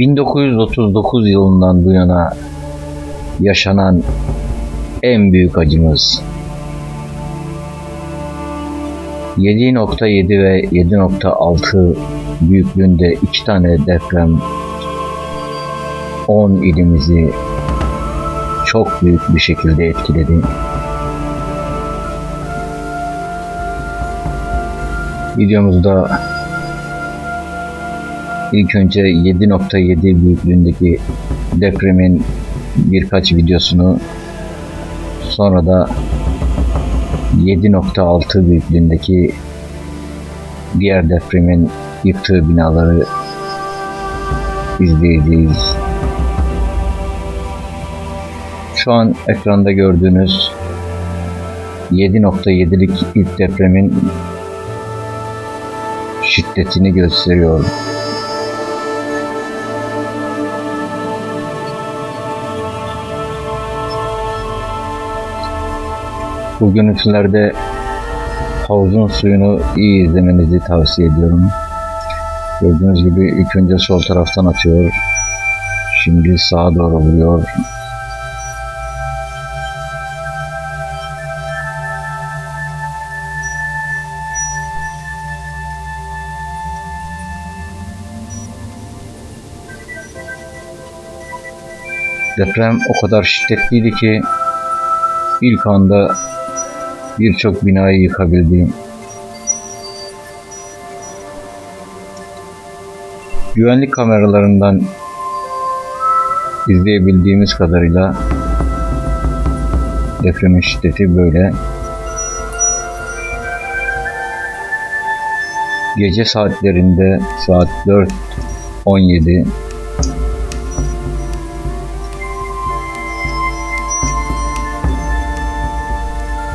1939 yılından bu yana yaşanan en büyük acımız 7.7 ve 7.6 büyüklüğünde iki tane deprem 10 ilimizi çok büyük bir şekilde etkiledi. Videomuzda ilk önce 7.7 büyüklüğündeki depremin birkaç videosunu sonra da 7.6 büyüklüğündeki diğer depremin yıktığı binaları izleyeceğiz. Şu an ekranda gördüğünüz 7.7'lik ilk depremin şiddetini gösteriyor. Bu görüntülerde havuzun suyunu iyi izlemenizi tavsiye ediyorum. Gördüğünüz gibi ilk önce sol taraftan atıyor. Şimdi sağa doğru vuruyor. Deprem o kadar şiddetliydi ki ilk anda birçok binayı yıkabildi. Güvenlik kameralarından izleyebildiğimiz kadarıyla depremin şiddeti böyle. Gece saatlerinde saat 4.17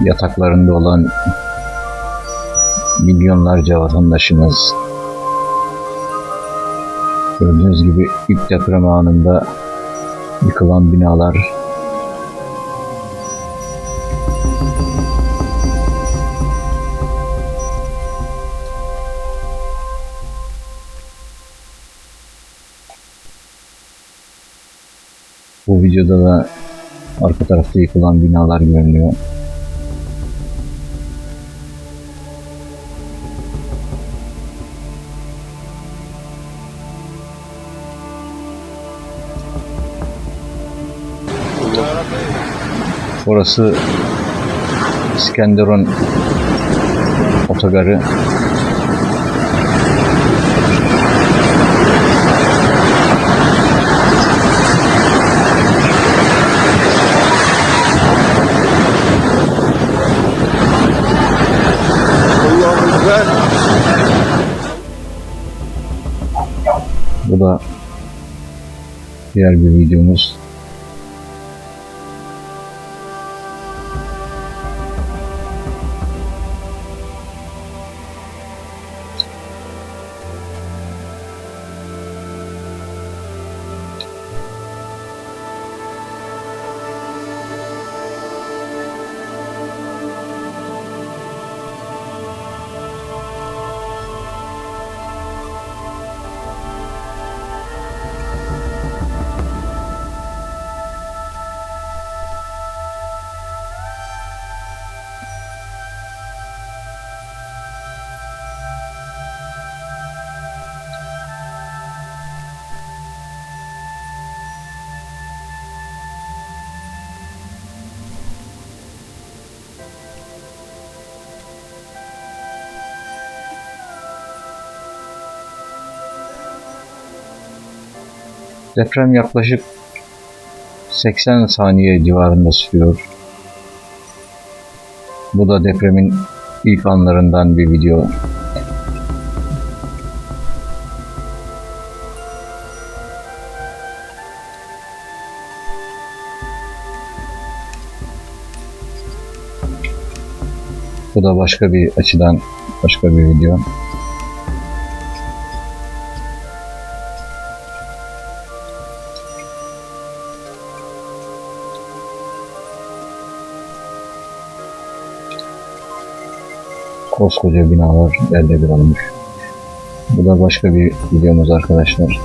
yataklarında olan milyonlarca vatandaşımız gördüğünüz gibi ilk deprem anında yıkılan binalar bu videoda da arka tarafta yıkılan binalar görünüyor. Orası İskenderun otogarı. Bu da diğer bir videomuz. Deprem yaklaşık 80 saniye civarında sürüyor. Bu da depremin ilk anlarından bir video. Bu da başka bir açıdan başka bir video. Koskoca binalar elde bir olmuş. Bu da başka bir videomuz arkadaşlar.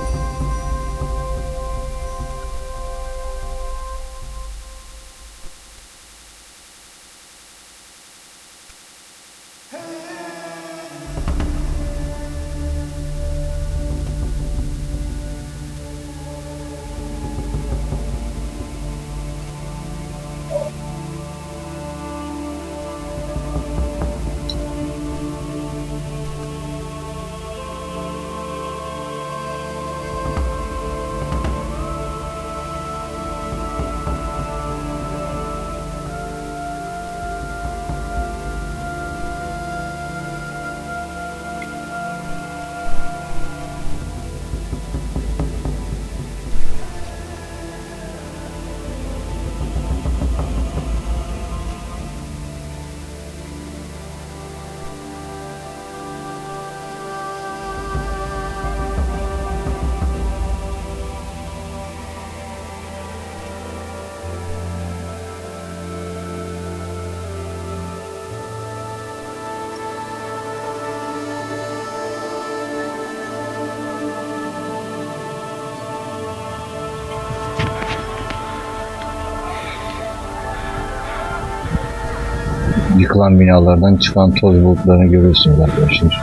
Yıkılan binalardan çıkan toz bulutlarını görüyorsunuz arkadaşlar.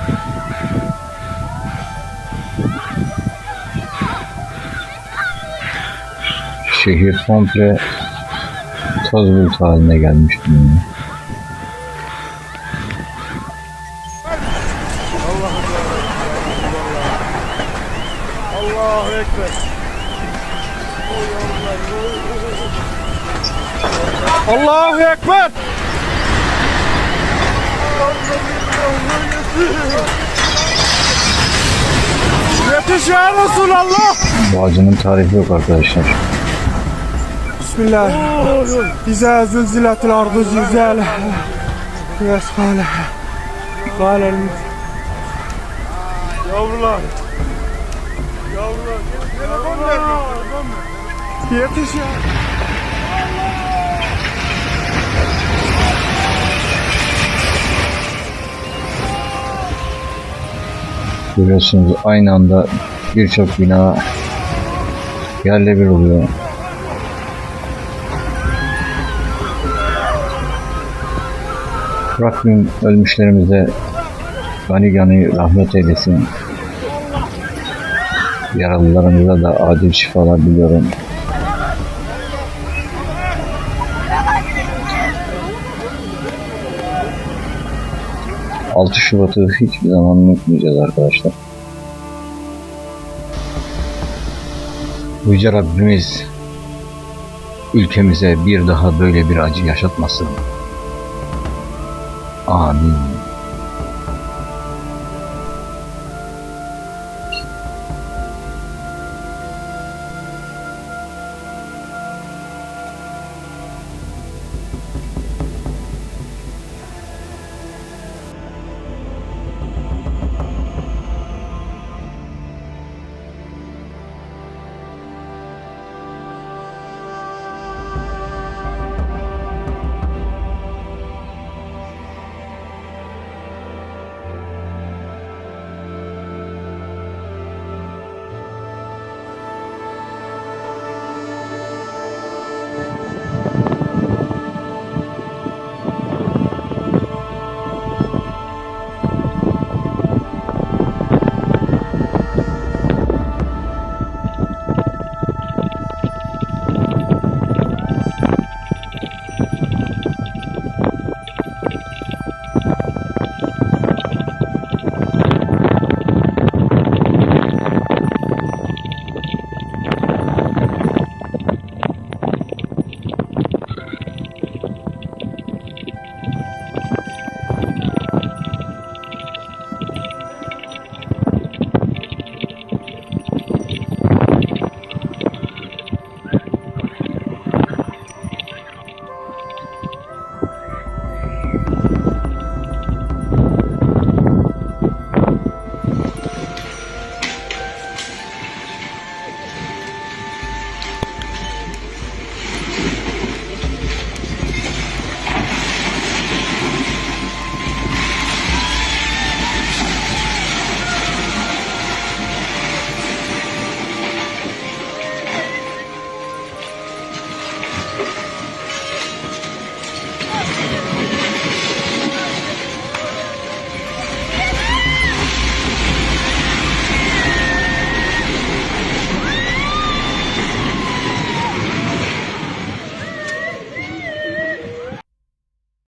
Şehir komple toz bulut haline gelmiş durumda. Allahu Ekber. Allahu Ekber. Yetiş ya Resulallah. Bu acının tarifi yok arkadaşlar. Bismillah. İza zilziletil ardı zilzale. Yasfale. Kâlel Yavrular. Yavrular. Yetiş ya. Görüyorsunuz aynı anda birçok bina yerle bir oluyor. Rabbim ölmüşlerimize gani gani rahmet eylesin. Yaralılarımıza da adil şifalar diliyorum. Altı Şubat'ı hiçbir zaman unutmayacağız arkadaşlar. Yüce Rabbimiz ülkemize bir daha böyle bir acı yaşatmasın. Amin.